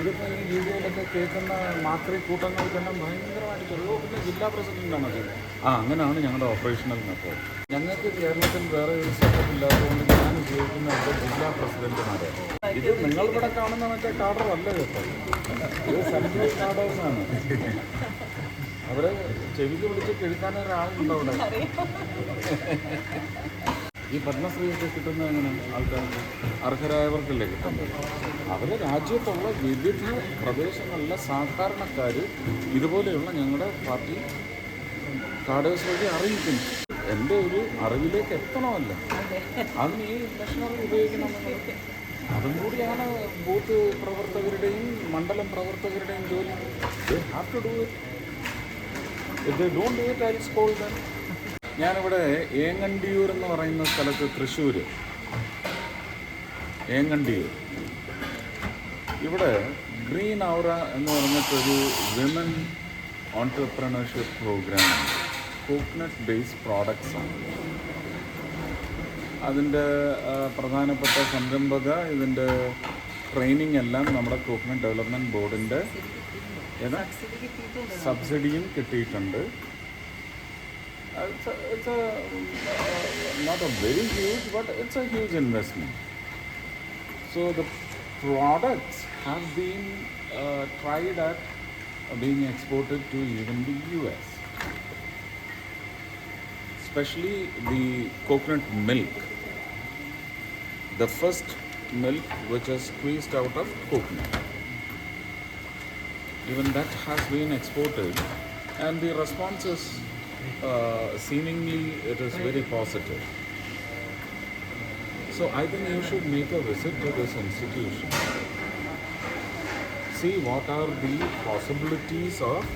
ഇതിപ്പോൾ ഈ വീഡിയോയിലൊക്കെ കേൾക്കുന്ന മാത്രി കൂട്ടങ്ങൾക്കെല്ലാം ഭയങ്കരമായിട്ട് ചെറുതോ പിന്നെ ജില്ലാ പ്രസിഡന്റാണ് അത് ആ അങ്ങനെയാണ് ഞങ്ങളുടെ ഓപ്പറേഷണൽ മെത്തേഡ് ഞങ്ങൾക്ക് കേരളത്തിൽ വേറെ ഒരു സെറ്റപ്പ് ഇല്ലാത്തതുകൊണ്ട് ഞാൻ ഉപയോഗിക്കുന്ന എന്റെ ജില്ലാ പ്രസിഡന്റുമാരെ. ഇത് നിങ്ങൾ നിങ്ങളിവിടെ കാണുന്ന മറ്റേ കാർഡർ അല്ല കേട്ടോ ഇത് സെൻട്രൽ ആണ്. അവരെ ചെവിക്ക് പിടിച്ച് കിഴുക്കാൻ ഒരാളുണ്ടോ അവിടെ? ഈ പത്മശ്രീയൊക്കെ കിട്ടുന്നത് എങ്ങനെ? ആൾക്കാർക്ക് അർഹരായവർക്കല്ലേ കിട്ടുന്നത്? അവർ രാജ്യത്തുള്ള വിവിധ പ്രദേശങ്ങളിലെ സാധാരണക്കാർ ഇതുപോലെയുള്ള ഞങ്ങളുടെ പാർട്ടി കാർഡേഴ്സ് വഴി അറിയിക്കുന്നു. എന്റെ ഒരു അറിവിലേക്ക് എത്തണമല്ല. അതിന് ഈ മെഷീനറി ഉപയോഗിക്കണം അതും കൂടിയാണ് ബൂത്ത് പ്രവർത്തകരുടെയും മണ്ഡലം പ്രവർത്തകരുടെയും ജോലി. Have to do it if they don't do it I call then ഞാനിവിടെ ഏങ്ങണ്ടിയൂർ എന്ന് പറയുന്ന സ്ഥലത്ത് തൃശ്ശൂർ ഏങ്ങണ്ടിയൂർ. ഇവിടെ ഗ്രീൻ ഔറ എന്ന് പറഞ്ഞിട്ടൊരു women entrepreneurship program coconut based products ആണ്. അതിന്റെ പ്രധാനപ്പെട്ട സംരംഭക ഇതിന്റെ ട്രെയിനിങ് എല്ലാം നമ്മുടെ കോക്കനട്ട് ഡെവലപ്മെന്റ് ബോർഡിന്റെ സബ്സിഡിയും കിട്ടിയിട്ടുണ്ട്. It's a, it's a uh, not a very huge, but it's a huge investment. So the products have been uh, tried at uh, being exported to even the US, especially the coconut milk. The first milk which is squeezed out of coconut. Even that has been exported, and the response is uh, seemingly it is very positive. So I think you should make a visit to this institution. See what are the possibilities of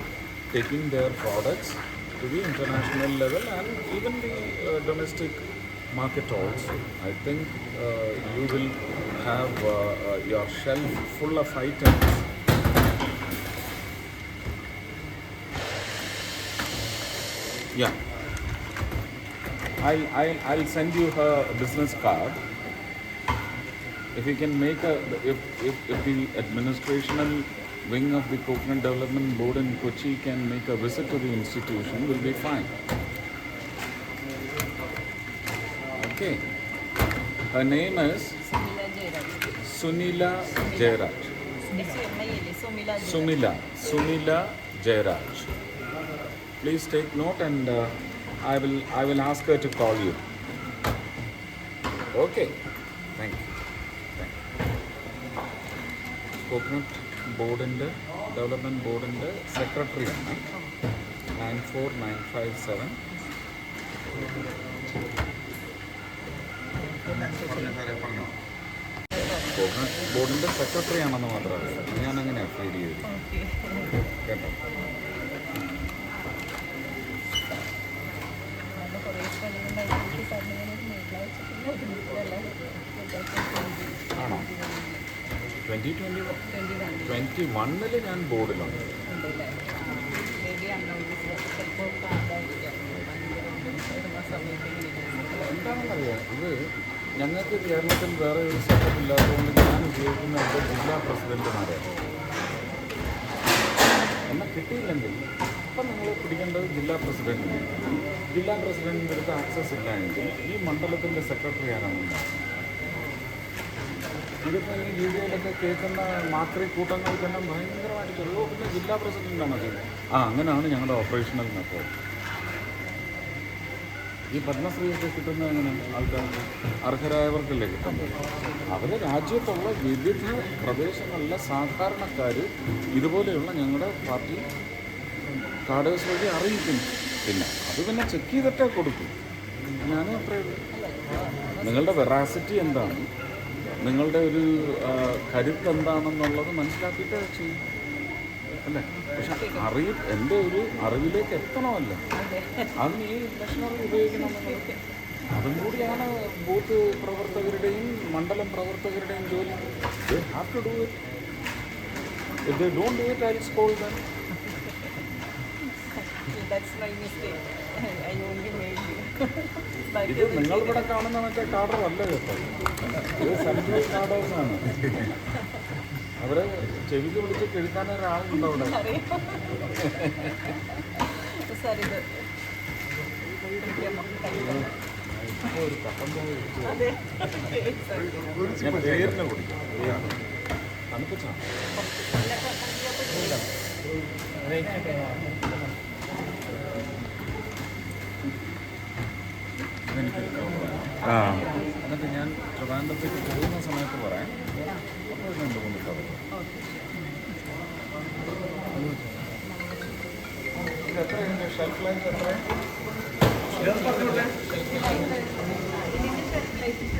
taking their products to the international level and even the uh, domestic market also. I think uh, you will have uh, uh, your shelf full of items Yeah. I'll, I'll, I'll send you her business card. If you can make a, if, if, if the administrational wing of the Coconut Development Board in Kochi can make a visit to the institution, will be fine. Okay. Her name is Sunila Jairaj. Sunila Jairaj. Sunila Jairaj. Please take note and uh, I will I will ask her to call you. Okay. Thank you. Thank you. Coconut ബോർഡിന്റെ development ബോർഡിന്റെ സെക്രട്ടറിയാണ് nine four nine five seven coconut ബോർഡിന്റെ സെക്രട്ടറി ആണെന്ന് മാത്രമല്ല ഞാൻ അങ്ങനെയാണ് ആണോ? ട്വന്റി ട്വന്റി ട്വന്റി വണ്ണിൽ ഞാൻ ബോർഡിലുണ്ട്. എന്താണെന്നറിയാം? അത് ഞങ്ങൾക്ക് കേരളത്തിൽ വേറെ ഒരു സെറ്റപ്പ് ഞാൻ ഉപയോഗിക്കുന്ന എന്റെ ജില്ലാ പ്രസിഡന്റുമാരെ. എന്നെ കിട്ടിയില്ലെങ്കിൽ അപ്പം നിങ്ങൾ പിടിക്കേണ്ടത് ജില്ലാ പ്രസിഡന്റിനെ. ജില്ലാ പ്രസിഡന്റിന്റെ അടുത്ത് ആക്സസ് ഇല്ലായെങ്കിൽ ഈ മണ്ഡലത്തിന്റെ സെക്രട്ടറി ആരാണെന്നുണ്ടാവും ഇതിപ്പോൾ ഈ വീഡിയോയിലൊക്കെ കേൾക്കുന്ന മാത്രി കൂട്ടങ്ങൾക്കെല്ലാം ഭയങ്കരമായിട്ട് ചെറുതോ പിന്നെ ജില്ലാ പ്രസിഡന്റാണ് അത് ആ അങ്ങനെയാണ് ഞങ്ങളുടെ ഓപ്പറേഷണൽ മെത്തേഡ് ഈ പത്മശ്രീയൊക്കെ കിട്ടുന്ന എങ്ങനെ? ആൾക്കാർക്ക് അർഹരായവർക്കല്ലേ കിട്ടുന്നത്? അവർ രാജ്യത്തുള്ള വിവിധ പ്രദേശങ്ങളിലെ സാധാരണക്കാർ ഇതുപോലെയുള്ള ഞങ്ങളുടെ പാർട്ടി കാർഡേഴ്സ് വഴി അറിയിക്കുന്നു. പിന്നെ അത് പിന്നെ ചെക്ക് ചെയ്തിട്ടേ കൊടുക്കും. ഞാൻ അത്രയുള്ളൂ നിങ്ങളുടെ വെറാസിറ്റി എന്താണ്? നിങ്ങളുടെ ഒരു കരുത്ത് എന്താണെന്നുള്ളത് മനസ്സിലാക്കിയിട്ട് ചെയ്യും. അല്ലേ? പക്ഷെ അറിയ എന്റെ ഒരു അറിവിലേക്ക് എത്തണമല്ല. അത്. ഈ മെഷീനറി ഉപയോഗിക്കണം എന്നുള്ളത് അതും കൂടിയാണ് ബൂത്ത് പ്രവർത്തകരുടെയും മണ്ഡലം പ്രവർത്തകരുടെയും ജോലി. Have to do it if they don't do it I scold then that's my mistake I only made ഇത് നിങ്ങളിവിടെ കാണുന്ന മറ്റേ കാർഡർ അല്ല കേട്ടോ. ഇത് സെൻട്രൽ കാർഡേഴ്സാണ് അവരെ ചെവിക്ക് പിടിച്ച് കെഴുത്താൻ ഒരാളുണ്ടോ അവിടെ? ഒരു കട്ടൻ ഞാൻ പേരിനെ കുടിക്കാം. തണുപ്പിച്ചാ? ആ. എന്നിട്ട് ഞാൻ ട്രിവാൻഡ്രത്തേക്ക് പോകുന്ന സമയത്ത് പറയാം. അപ്പോൾ രണ്ട് മൂന്ന് കവർ ഇത് എത്രയുണ്ട് ഷെൽഫ് ലൈഫ് എത്ര ഷെൽഫ് ലൈഫ്